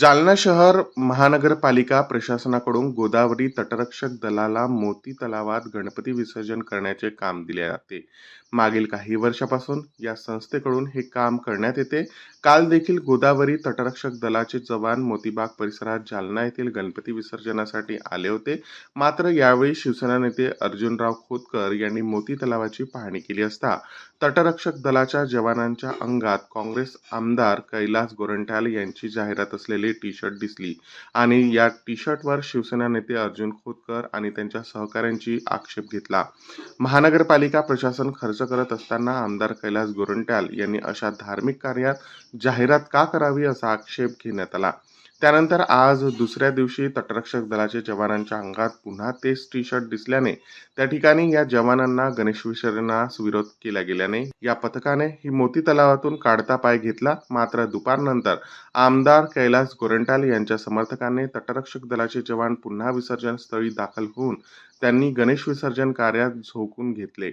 जालना शहर महानगरपालिका प्रशासनाकडून गोदावरी तटरक्षक दलाला मोती तलावात गणपती विसर्जन करण्याचे काम दिले जाते. मागील काही वर्षापासून या संस्थेकडून हे काम करण्यात येते. काल देखील गोदावरी तटरक्षक दलाचे जवान मोतीबाग परिसरात जालना येथील गणपती विसर्जनासाठी आले होते. मात्र यावेळी शिवसेना नेते अर्जुनराव खोतकर यांनी मोती तलावाची पाहणी केली असता तटरक्षक दलाच्या जवानांच्या अंगात काँग्रेस आमदार कैलास गोरंट्याल यांची जाहिरात असलेली टी शर्ट दिसली. आणि या टी शर्टवर शिवसेना नेते अर्जुन खोतकर आणि त्यांच्या सहकाऱ्यांची आक्षेप घेतला. महानगरपालिका प्रशासन खर्च करत असताना आमदार कैलास गोरंट्याल यांनी अशा धार्मिक कार्यात जाहिरात का करावी असा आक्षेप घेण्यात आला. त्यानंतर आज दुसऱ्या दिवशी तटरक्षक दलाच्या जवानांच्या अंगात पुन्हा तेच टी शर्ट दिसल्याने त्या ठिकाणी या जवानांना गणेश विसर्जनास विरोध केला गेल्याने या पथकाने ही मोती तलावातून काढता पाय घेतला. मात्र दुपारनंतर आमदार कैलास गोरंटाल यांच्या समर्थकांनी तटरक्षक दलाचे जवान पुन्हा विसर्जन स्थळी दाखल होऊन त्यांनी गणेश विसर्जन कार्यात झोकून घेतले.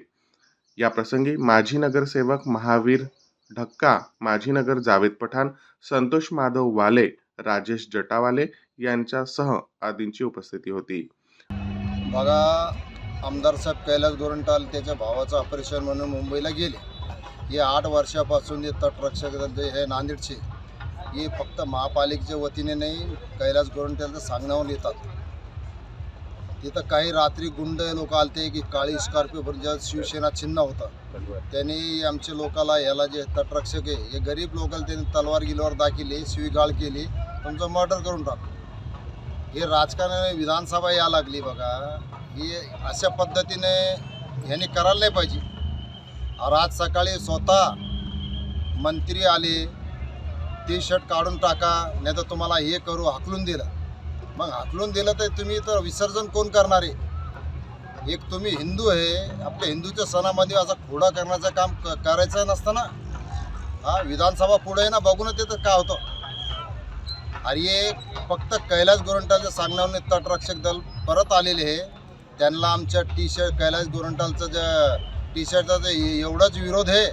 या प्रसंगी माजी नगरसेवक महावीर ढक्का माजी नगर जावेद पठाण संतोष माधव वाले राजेश जटावाले यांच्यासह आदींची उपस्थिती होती. बघा आमदार साहेब कैलास गोरंटाल त्याच्या भावाचं ऑपरेशन म्हणून मुंबईला गेले. हे आठ वर्षापासून जे तटरक्षक दल जे हे नांदेडचे हे फक्त महापालिकेच्या वतीने नाही कैलास गोरंट्यालचं सांगण्यावर येतात. तिथं काही रात्री गुंड लोक आलते की काळी स्कॉर्पिओ ज्या शिवसेना चिन्ह होतं. त्यांनी आमच्या लोकाला याला जे तटरक्षक आहे हे गरीब लोकांना त्यांनी तलवार गिलवार दाखिली शिवीगाळ केली. तुमचं मर्डर करून टाक. हे राजकारणाने विधानसभा या लागली बघा. ही अशा पद्धतीने ह्यांनी करायला नाही पाहिजे. आज सकाळी स्वतः मंत्री आले टी शर्ट काढून टाका नाही तर तुम्हाला हे करू हाकलून दिलं. मग हाकलून दिलं तर तुम्ही तर विसर्जन कोण करणार आहे? एक तुम्ही हिंदू आहे आपल्या हिंदूच्या सणामध्ये असा खोडा करण्याचं काम क- करायचं नसतं ना. हा विधानसभा पुढे ना बघूनच ते तर काय होतं. आणि हे फक्त कैलास गोरंटालच्या सांगण्यावरून तटरक्षक दल परत आलेले आहे त्यांना आमच्या टी शर्ट कैलास गोरंटालचं जे टी शर्टचा जे एवढाच विरोध आहे.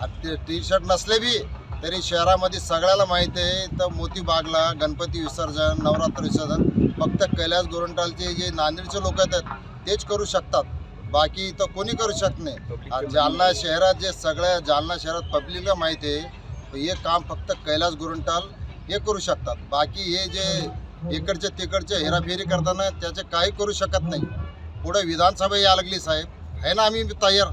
आणि ते टी शर्ट नसले बी तरी शहरामध्ये सगळ्याला माहीत आहे. तर मोती बागला गणपती विसर्जन नवरात्र विसर्जन फक्त कैलास गोरंटालचे जे नांदेडचे लोक आहेत तेच करू शकतात. बाकी इथं कोणी करू शकत नाही. जालना शहरात जे सगळ्या जालना शहरात पब्लिकला माहिती आहे हे काम फक्त कैलास गोरंटाल हे करू शकतात. बाकी हे जे इकडचे तिकडचे हेराफेरी करताना त्याचे काही करू शकत नाही. पुढे विधानसभा या लागली साहेब. आहे ना आम्ही तयार?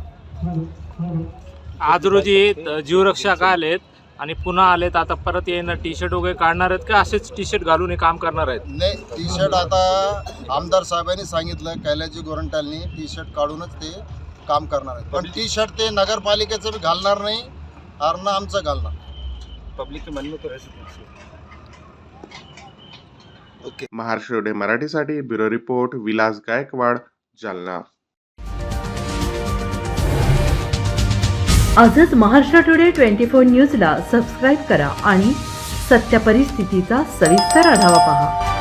आज रोजी जीवरक्षक आलेत आणि पुन्हा आलेत? आता परत येणं टी शर्ट वगैरे काढणार आहेत का? असेच टी शर्ट घालून हे काम करणार आहेत? नाही टी शर्ट आता आमदार साहेबांनी सांगितलं कैलाजी गोरंटालनी टी शर्ट काढूनच ते काम करणार आहेत. पण टी शर्ट ते नगरपालिकेचं घालणार नाही आमचं घालणार. पब्लिक के मन में तो ऐसे महाराष्ट्र टुडे मराठीसाठी ब्युरो रिपोर्ट विलास गायकवाड जालना. आजच महाराष्ट्र टुडे ट्वेंटी फोर न्यूजला सबस्क्राईब करा आणि सत्य परिस्थितीचा सविस्तर आढावा पहा.